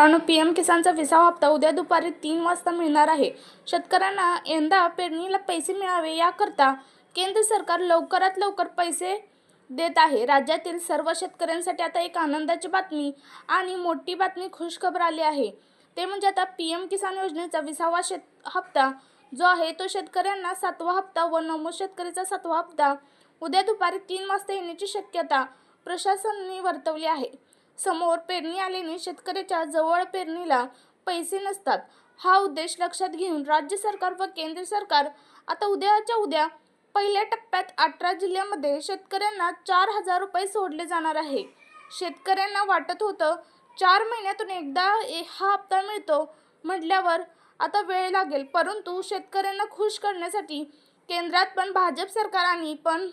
मित्रांनो P M किसानचा विसावा हप्ता उद्या दुपारी तीन वाजता मिळणार आहे. शेतकऱ्यांना यंदा पेरणीला पैसे मिळावे याकरता केंद्र सरकार लवकरात लवकर पैसे देत आहे. राज्यातील सर्व शेतकऱ्यांसाठी आता एक आनंदाची बातमी आणि मोठी बातमी खुशखबर आली आहे. ते म्हणजे आता पी एम किसान योजनेचा विसावा शेत हप्ता जो आहे तो शेतकऱ्यांना सातवा हप्ता व नमो शेतकरीचा सातवा हप्ता उद्या दुपारी तीन वाजता येण्याची शक्यता प्रशासनाने वर्तवली आहे. समोर पेरणी आल्याने शेतकऱ्याच्या जवळ पेरणीला पैसे नसतात. हा उद्देश लक्षात घेऊन राज्य सरकार व केंद्र सरकार आता उद्याच्या उद्या पहिल्या टप्प्यात अठरा जिल्ह्यामध्ये शेतकऱ्यांना चार हजार रुपये सोडले जाणार आहे. शेतकऱ्यांना वाटत होतं चार महिन्यातून एकदा ए- हा हप्ता मिळतो म्हटल्यावर आता वेळ लागेल. परंतु शेतकऱ्यांना खुश करण्यासाठी केंद्रात पण भाजप सरकार आणि पण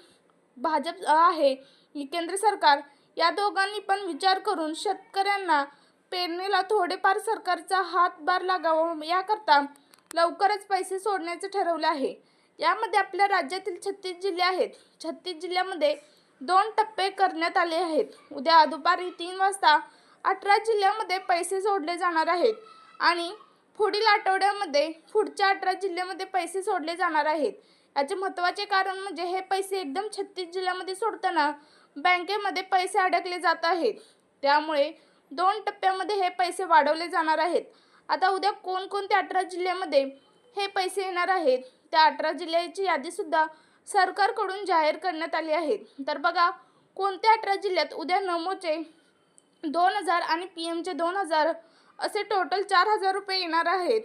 भाजप आहे. केंद्र सरकार या दोघांनी पण विचार करून शेतकऱ्यांना पेरणीला थोडेफार सरकारचा हातभार लागावा याकरता लवकरच पैसे सोडण्याचे ठरवले आहे. यामध्ये आपल्या राज्यातील छत्तीस जिल्हे आहेत. छत्तीस जिल्ह्यामध्ये दोन टप्पे करण्यात आले आहेत. उद्या दुपारी तीन वाजता अठरा जिल्ह्यामध्ये पैसे सोडले जाणार आहेत आणि पुढील आठवड्यामध्ये पुढच्या अठरा जिल्ह्यामध्ये पैसे सोडले जाणार आहेत. याचे महत्त्वाचे कारण म्हणजे हे पैसे एकदम छत्तीस जिल्ह्यामध्ये सोडताना बँकेमध्ये पैसे अडकले जात आहेत. त्यामुळे दोन टप्प्यामध्ये हे पैसे वाढवले जाणार आहेत. आता उद्या कोणकोणत्या अठरा जिल्ह्यामध्ये हे पैसे येणार आहेत त्या अठरा जिल्ह्याची यादीसुद्धा सरकारकडून जाहीर करण्यात आली आहे. तर बघा कोणत्या अठरा जिल्ह्यात उद्या नमोचे दोन हजार आणि पी एमचे दोन हजार असे टोटल चार हजार रुपये येणार आहेत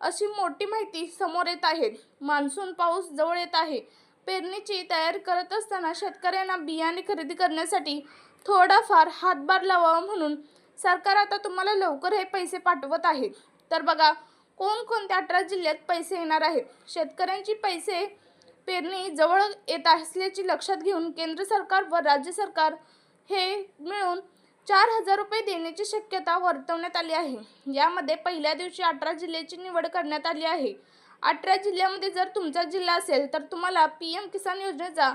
अशी मोठी माहिती समोर येत आहे. मान्सून पाऊस जवळ येत आहे. पेरणीची तयारी करत असताना शेतकऱ्यांना बियाणे खरेदी करण्यासाठी थोडाफार हातभार लावावा म्हणून सरकार आता तुम्हाला लवकर हे पैसे पाठवत आहे. तर बघा कोणकोणत्या अठरा जिल्ह्यात पैसे येणार आहेत? शेतकऱ्यांची पैसे पेरणी जवळ येत असल्याची लक्षात घेऊन केंद्र सरकार व राज्य सरकार हे मिळून चार हजार रुपये देण्याची शक्यता वर्तवण्यात आली आहे. यामध्ये पहिल्या दिवशी अठरा जिल्ह्याची निवड करण्यात आली आहे. अठरा जिल्ह्यामध्ये जर तुमचा जिल्हा असेल तर तुम्हाला पी एम किसान योजनेचा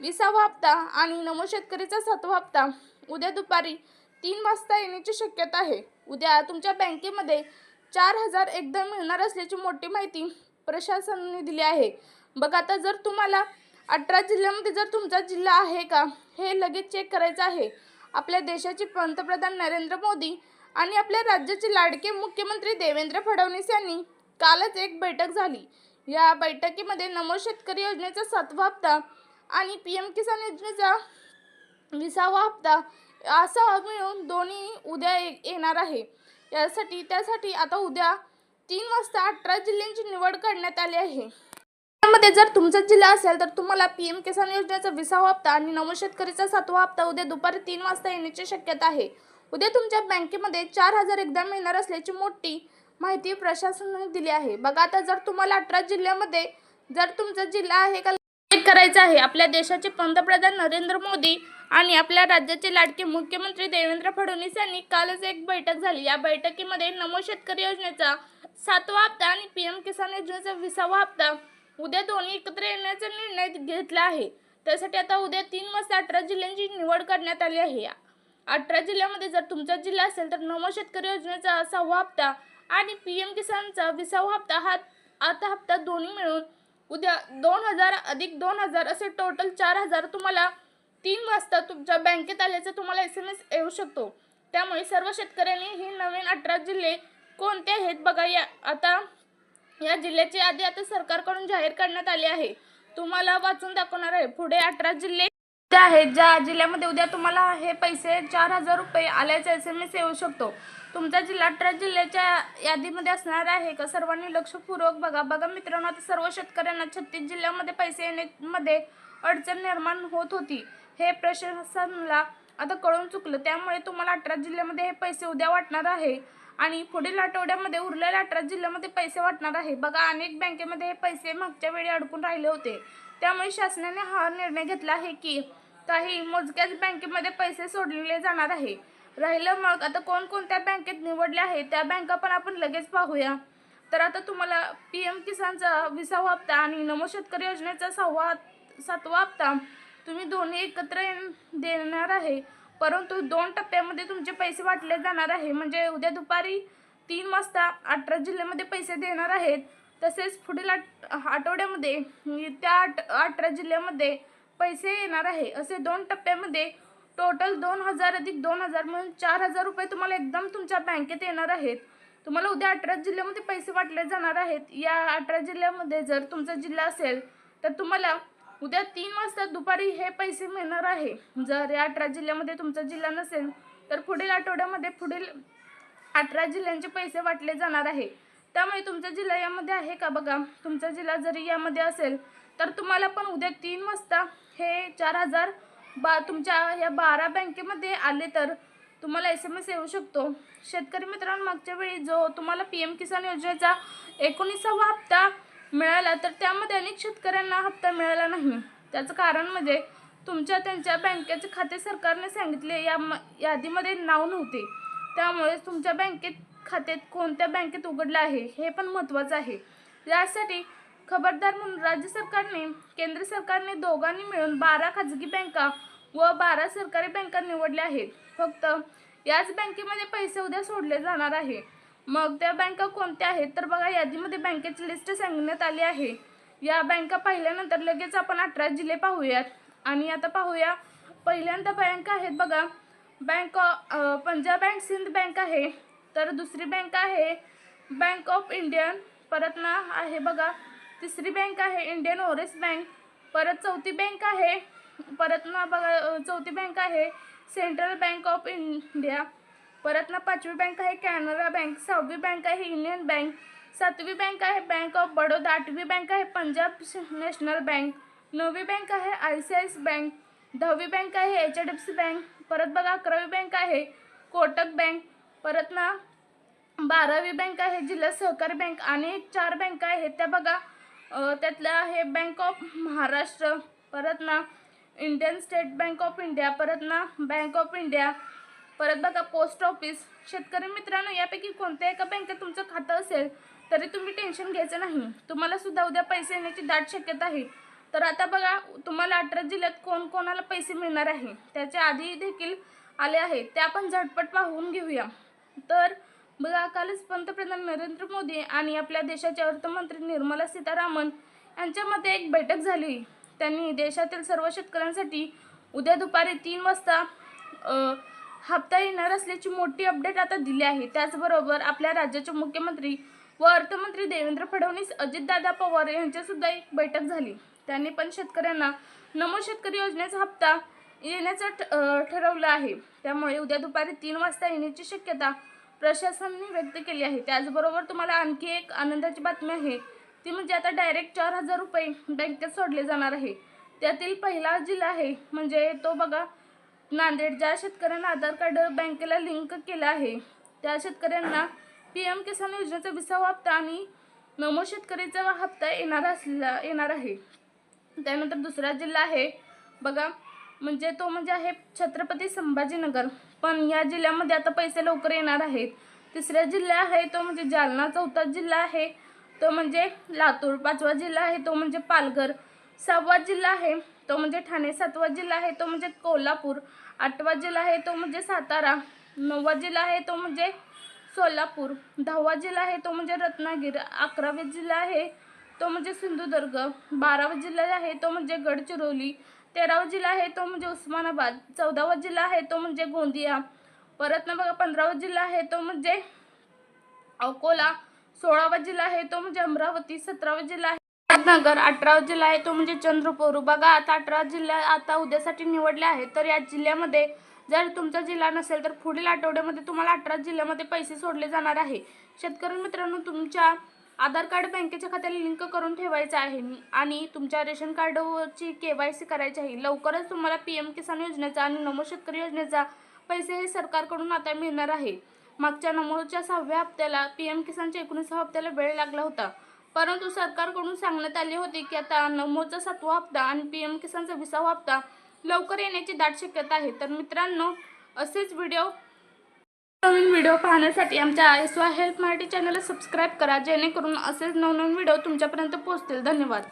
विसावा हप्ता आणि नमो शेतकरीचा सातवा हप्ता उद्या दुपारी तीन वाजता येण्याची शक्यता आहे. उद्या तुमच्या बँकेमध्ये चार हजार एकदम मिळणार असल्याची मोठी माहिती प्रशासनाने दिली आहे. बघा आता जर तुम्हाला अठरा जिल्ह्यामध्ये जर तुमचा जिल्हा आहे का हे लगेच चेक करायचं आहे. आपल्या देशाचे पंतप्रधान नरेंद्र मोदी आणि आपल्या राज्याचे लाडके मुख्यमंत्री देवेंद्र फडणवीस यांनी कालच एक बैठक झाली. या बैठकीमध्ये नमो शेतकरी योजनेचा सातवा हप्ता आणि पी एम किसान योजनेचा विसावा हप्ता असा मिळून दोन्ही उद्या ये- येणार आहे. यासाठी त्यासाठी आता उद्या तीन वाजता अठरा जिल्ह्यांची निवड करण्यात आली आहे. त्यामध्ये जर तुमचा जिल्हा असेल तर तुम्हाला पी एम किसान योजनेचा विसावा हप्ता आणि नमो शेतकरीचा सातवा हप्ता उद्या दुपारी तीन वाजता येण्याची शक्यता आहे. उद्या तुमच्या बँकेमध्ये चार हजार एकदा मिळणार असल्याची मोठी माहिती प्रशासनाने दिली आहे. बघा आता जर तुम्हाला अठरा जिल्ह्यामध्ये जर तुमचा जिल्हा आहे का करायचं आहे आपल्या देशाचे पंतप्रधान नरेंद्र मोदी आणि आपल्या राज्याचे लाडके मुख्यमंत्री देवेंद्र फडणवीस यांनी कालच एक बैठक झाली. या बैठकीमध्ये नमो शेतकरी योजनेचा सातवा हप्ता आणि पी एम किसान योजनेचा विसावा हप्ता उद्या दोन्ही एकत्र येण्याचा निर्णय घेतला आहे. त्यासाठी आता उद्या तीन वाजता अठरा जिल्ह्यांची निवड करण्यात आली आहे. अठरा जिल्ह्यामध्ये जर तुमचा जिल्हा असेल तर नमो शेतकरी योजनेचा सहावा हप्ता आणि पी एम किसानचा विसावा हप्ता हा आता हप्ता दोन्ही मिळून उद्या दोन हजार अधिक दोन हजार असे टोटल चार हजार तुम्हाला तीन वाजता तुमच्या बँकेत आल्याचा तुम्हाला एस एम एस येऊ शकतो. त्यामुळे सर्व शेतकऱ्यांनी हे नवीन अठरा जिल्हे कोणते आहेत बघा या आता या जिल्ह्याची यादी आता सरकारकडून जाहीर करण्यात आली आहे. तुम्हाला वाचून दाखवणार आहे. पुढे अठरा जिल्हे आहेत? ज्या जिल्ह्यामध्ये उद्या तुम्हाला हे पैसे चार हजार रुपये आल्याचा एस एम एस येऊ शकतो. तुमचा जिल्हा अठरा जिल्ह्याच्या यादीमध्ये असणार आहे का? सर्वांनी लक्षपूर्वक बघा. बघा मित्रांनो आता सर्व शेतकऱ्यांना छत्तीस जिल्ह्यामध्ये पैसे येण्यामध्ये अडचण निर्माण होत होती. हे प्रशासनाला आता कळून चुकलं. त्यामुळे तुम्हाला अठरा जिल्ह्यामध्ये हे पैसे उद्या वाटणार आहे. आणि पुढील आठवड्यामध्ये उरलेल्या अठरा जिल्ह्यामध्ये पैसे वाटणार आहे. बघा अनेक बँकेमध्ये हे पैसे मागच्या वेळी अडकून राहिले होते. त्यामुळे शासनाने हा निर्णय घेतला आहे की काही मोजक्याच बँकेमध्ये पैसे सोडले जाणार आहे. राहिलं मग. आता कोणकोणत्या बँकेत निवडल्या आहे त्या बँका पण आपण लगेच पाहूया. तर आता तुम्हाला पी एम किसानचा विसावा हप्ता आणि नमो शेतकरी योजनेचा सहावा सातवा हप्ता तुम्ही दोन्ही एकत्र देणार आहे. परंतु दोन टप्प्यामध्ये तुमचे पैसे वाटले जाणार आहे. म्हणजे उद्या दुपारी तीन वाजता अठरा जिल्ह्यामध्ये पैसे देणार आहेत. तसेच पुढील आठ आठवड्यामध्ये त्या आठ अठरा जिल्ह्यामध्ये पैसे येणार आहे. असे दोन टप्प्यामध्ये टोटल दोन हजार अधिक दोन हजार म्हणून चार हजार रुपये तुम्हाला एकदम तुमच्या बँकेत येणार आहेत. तुम्हाला उद्या अठरा जिल्ह्यामध्ये पैसे वाटले जाणार आहेत. या अठरा जिल्ह्यामध्ये जर तुमचा जिल्हा असेल तर तुम्हाला उद्या तीन वाजता दुपारी हे पैसे मिळणार आहे. जर या अठरा जिल्ह्यामध्ये तुमचा जिल्हा नसेल तर पुढील आठवड्यामध्ये पुढील अठरा जिल्ह्यांचे पैसे वाटले जाणार आहे. त्यामुळे तुमचा जिल्हा यामध्ये आहे का बघा? तुमचा जिल्हा जरी यामध्ये असेल तर तुम्हाला पण उद्या तीन वाजता हे चार हजार बा तुमच्या या बारा बँकेमध्ये आले तर तुम्हाला एस एम एस येऊ शकतो. शेतकरी मित्रांनो मागच्या वेळी जो तुम्हाला पी एम किसान योजनेचा एकोणीसावा हप्ता मिळाला तर त्यामध्ये अनेक शेतकऱ्यांना हप्ता मिळाला नाही. त्याचं कारण म्हणजे तुमच्या त्यांच्या बँकेचे खाते सरकारने सांगितले या म- यादीमध्ये नाव नव्हते. त्यामुळे तुमच्या बँकेत खात्यात कोणत्या बँकेत उघडलं आहे हे पण महत्त्वाचं आहे. यासाठी खबरदार म्हणून राज्य सरकारने केंद्र सरकारने दोघांनी मिळून बारा खाजगी बँका व बारा सरकारी बँका निवडल्या आहेत. फक्त याच बँकेमध्ये पैसे उद्या सोडले जाणार आहे. मग त्या बँका कोणत्या आहेत? तर बघा यादीमध्ये बँकेची लिस्ट सांगण्यात आली आहे. या बँका पाहिल्यानंतर लगेच आपण अठरा जिल्हे पाहूयात. आणि आता पाहूया पहिल्यांदा बँक आहेत बघा. Bank Punjab and Sind bank आहे. तर दुसरी बँक आहे बँक ऑफ इंडियन परत ना आहे बघा. तिसरी बँक आहे इंडियन ओरेस बँक परत चौथी बँक आहे परत ना बघा चौथी बँक आहे सेंट्रल बँक ऑफ इंडिया परत ना पाचवी बँक आहे कॅनरा बँक सहावी बँक आहे युनियन बँक सातवी बँक आहे बँक ऑफ बडोदा आठवी बँक आहे पंजाब नॅशनल बँक नववी बँक आहे I C I C bank दहावी बँक आहे H D F C bank परत बघा अकरावी बँक आहे कोटक बँक परत ना बारावी बँक आहे जिल्हा सहकारी बँक आणि चार बँका आहेत त्या बघा त्यातल्या हे बँक ऑफ महाराष्ट्र परत ना Indian state bank of India परत ना बँक ऑफ इंडिया परत बघा पोस्ट ऑफिस शेतकरी मित्रांनो यापैकी कोणत्या एका बँकेत तुमचं खातं असेल तरी तुम्ही टेन्शन घ्यायचं नाही. तुम्हाला सुद्धा उद्या पैसे येण्याची दाट शक्यता आहे. तर आता बघा तुम्हाला अठरा जिल्ह्यात कोण कोणाला पैसे मिळणार आहे? त्याच्या आधी देखील आले आहेत ते आपण झटपट पाहून घेऊया. तर बघा कालच पंतप्रधान नरेंद्र मोदी आणि आपल्या देशाचे अर्थमंत्री निर्मला सीतारामन यांच्यामध्ये एक बैठक झाली. त्यांनी देशातील सर्व शेतकऱ्यांसाठी उद्या दुपारी तीन वाजता हप्ता येणार असल्याची मोठी अपडेट आता दिली आहे. त्याचबरोबर आपल्या राज्याचे मुख्यमंत्री व अर्थमंत्री देवेंद्र फडणवीस अजितदादा पवार यांच्यासुद्धा एक बैठक झाली. त्यांनी पण शेतकऱ्यांना नमो शेतकरी योजनेचा हप्ता येण्याचं ठ- ठरवलं आहे. त्यामुळे उद्या दुपारी तीन वाजता येण्याची शक्यता प्रशासनाने व्यक्त केली आहे. त्याचबरोबर तुम्हाला आणखी एक आनंदाची बातमी आहे. ती म्हणजे आता डायरेक्ट चार हजार रुपये बँकेत सोडले जाणार आहे. त्यातील पहिला जिल्हा आहे म्हणजे तो बघा नांदेड. ज्या शेतकऱ्यांना आधार कार्ड बँकेला लिंक केलं आहे त्या शेतकऱ्यांना पी एम किसान योजनेचा विसावा हप्ता आणि नमो शेतकरीचा हप्ता येणार असला येणार आहे. त्यानंतर दुसरा जिल्हा आहे बघा म्हणजे तो म्हणजे आहे छत्रपती संभाजीनगर. पण या जिल्ह्यामध्ये आता पैसे लवकर येणार आहेत तिसरा जिल्हा आहे तो म्हणजे जालना चौथा जिल्हा आहे तो म्हणजे लातूर पाचवा जिल्हा आहे तो म्हणजे पालघर सहावा जिल्हा आहे तो म्हणजे ठाणे सातवा जिल्हा आहे तो म्हणजे कोल्हापूर आठवा जिल्हा आहे तो म्हणजे सातारा नववा जिल्हा आहे तो म्हणजे सोलापूर दहावा जिल्हा आहे तो म्हणजे रत्नागिरी अकरावा जिल्हा आहे तो म्हणजे सिंधुदुर्ग बारावा जिल्हा आहे तो म्हणजे गडचिरोली तेरावा जिल्हा आहे तो म्हणजे उस्मानाबाद. चौदावा जिल्हा आहे तो म्हणजे गोंदिया. परत ना बघा पंधरावा जिल्हा आहे तो म्हणजे अकोला. सोळावा जिल्हा आहे तो म्हणजे अमरावती. सतरावा जिल्हा आहे नगर अठरावा जिल्हा आहे तो म्हणजे चंद्रपूर. बघा आता अठरा जिल्हा आता उद्यासाठी निवडले आहेत. तर या जिल्ह्यामध्ये जर तुमचा जिल्हा नसेल तर पुढील आठवड्यामध्ये तुम्हाला अठरा जिल्ह्यामध्ये पैसे सोडले जाणार आहे. शेतकरी मित्रांनो तुमच्या आधार कार्ड बँकेच्या खात्याला लिंक करून ठेवायचं आहे. आणि तुमच्या रेशन कार्डची के वाय सी करायची आहे. लवकरच तुम्हाला पी एम किसान योजनेचा आणि नमो शेतकरी योजनेचा पैसे हे सरकारकडून आता मिळणार आहे. मागच्या नमोच्या सहाव्या हप्त्याला पी एम किसानच्या एकोणीसाव्या हप्त्याला वेळ लागला होता. परंतु सरकारकडून सांगण्यात आले होते की आता नमोचा सातवा हप्ता आणि पी एम किसानचा विसावा हप्ता लवकर येण्याची दाट शक्यता आहे. तर मित्रांनो असेच व्हिडिओ नवीन व्हिडिओ पाहण्यासाठी आमच्या एस वाय हेल्प मराठी चॅनलला सबस्क्राईब करा जेणेकरून असेच नवनवीन व्हिडिओ तुमच्यापर्यंत पोहोचतील. धन्यवाद.